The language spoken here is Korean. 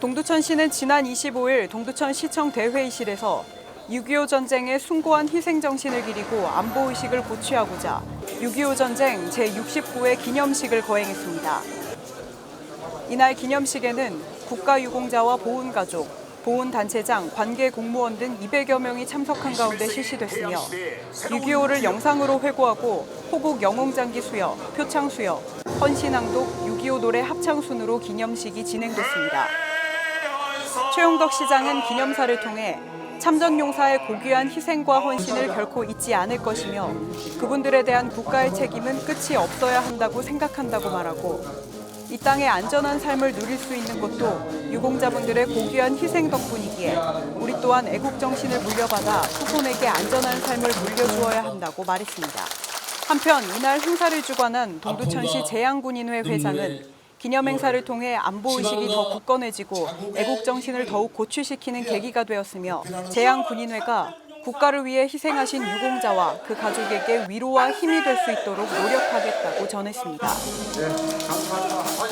동두천 시는 지난 25일 동두천 시청 대회의실에서 6.25 전쟁의 숭고한 희생 정신을 기리고 안보 의식을 고취하고자 6.25 전쟁 제69회 기념식을 거행했습니다. 이날 기념식에는 국가유공자와 보훈가족, 보훈단체장, 관계 공무원 등 200여 명이 참석한 가운데 실시됐으며 6.25를 영상으로 회고하고 호국 영웅장기 수여, 표창 수여, 헌신낭독 6.25 노래 합창 순으로 기념식이 진행됐습니다. 최용덕 시장은 기념사를 통해 참전용사의 고귀한 희생과 헌신을 결코 잊지 않을 것이며 그분들에 대한 국가의 책임은 끝이 없어야 한다고 생각한다고 말하고 이 땅의 안전한 삶을 누릴 수 있는 것도 유공자분들의 고귀한 희생 덕분이기에 우리 또한 애국 정신을 물려받아 후손에게 안전한 삶을 물려주어야 한다고 말했습니다. 한편 이날 행사를 주관한 동두천시 재양군인회 회장은 기념 행사를 통해 안보 의식이 더 굳건해지고 애국 정신을 더욱 고취시키는 계기가 되었으며 재양 군인회가 국가를 위해 희생하신 유공자와 그 가족에게 위로와 힘이 될 수 있도록 노력하겠다고 전했습니다.